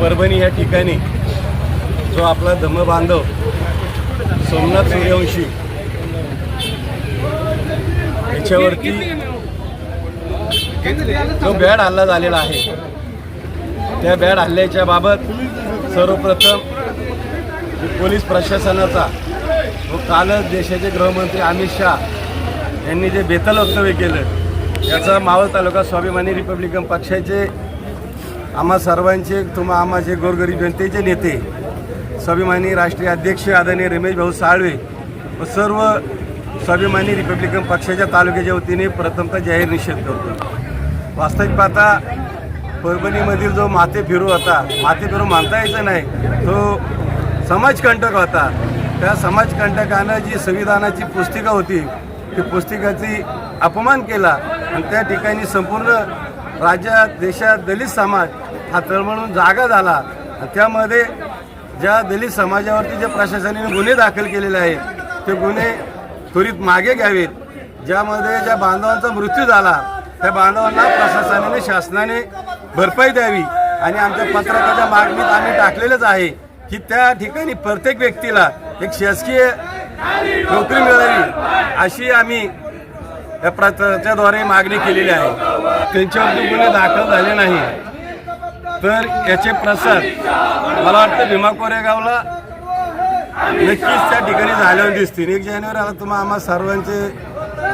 परभणी या ठिकाणी जो आपला धम्मबांधव सोमनाथ सूर्यवंशी याच्यावरती जो बॅड हल्ला झालेला आहे त्या बॅड हल्ल्याच्या बाबत सर्वप्रथम पोलीस प्रशासनाचा व कालच देशाचे गृहमंत्री अमित शहा यांनी जे बेतल वक्तव्य केलं याचा मावळ तालुका स्वाभिमानी रिपब्लिकन पक्षाचे आम्हा सर्वांचे तुम्हा आम्हाचे गोरगरीब जनतेचे नेते स्वाभिमानी राष्ट्रीय अध्यक्ष आदरणीय रमेश भाऊ साळवे व सर्व स्वाभिमानी रिपब्लिकन पक्षाच्या तालुक्याच्या वतीने प्रथमतः जाहीर निषेध करतो. वास्तविक पाहता परभणीमधील जो माथे फिरू होता माथे फिरू मानता यायचं नाही तो समाजकंटक होता. त्या समाजकंटकानं जी संविधानाची पुस्तिका होती ती पुस्तिकाची अपमान केला आणि त्या ठिकाणी संपूर्ण राज्यात देशात दलित समाज हा तळमळून जागा झाला. त्यामध्ये ज्या दलित समाजावरती जे प्रशासनाने गुन्हे दाखल केलेले आहेत ते गुन्हे त्वरित मागे घ्यावेत. ज्यामध्ये ज्या बांधवांचा मृत्यू झाला त्या बांधवांना प्रशासनाने शासनाने भरपाई द्यावी. आणि आमच्या पत्रकाच्या मागणीत आम्ही टाकलेलंच आहे की त्या ठिकाणी प्रत्येक व्यक्तीला एक शासकीय नोकरी मिळावी अशी आम्ही या पत्राच्याद्वारे मागणी केलेली आहे. त्यांच्यावरती गुन्हे दाखल झाले नाही. तर याचे प्रसाद मला वाटतं भीमा कोरेगावला नक्कीच त्या ठिकाणी झाल्यावर दिसतील. एक जानेवारीला तुम्हाला आम्हा सर्वांचे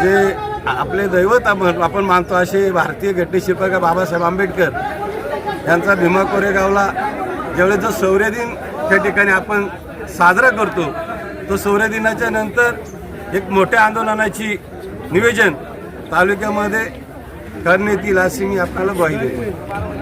जे आपले दैवत आपण आपण मानतो असे भारतीय घटनेशिल्पकार बाबासाहेब आंबेडकर यांचा भीमा कोरेगावला ज्यावेळेस जो शौर्य दिन त्या ठिकाणी आपण साजरा करतो तो शौर्य दिनाच्या नंतर एक मोठ्या आंदोलनाची नियोजन तालुक्यामध्ये करण्यात येईल अशी मी आपल्याला ग्वाही देतो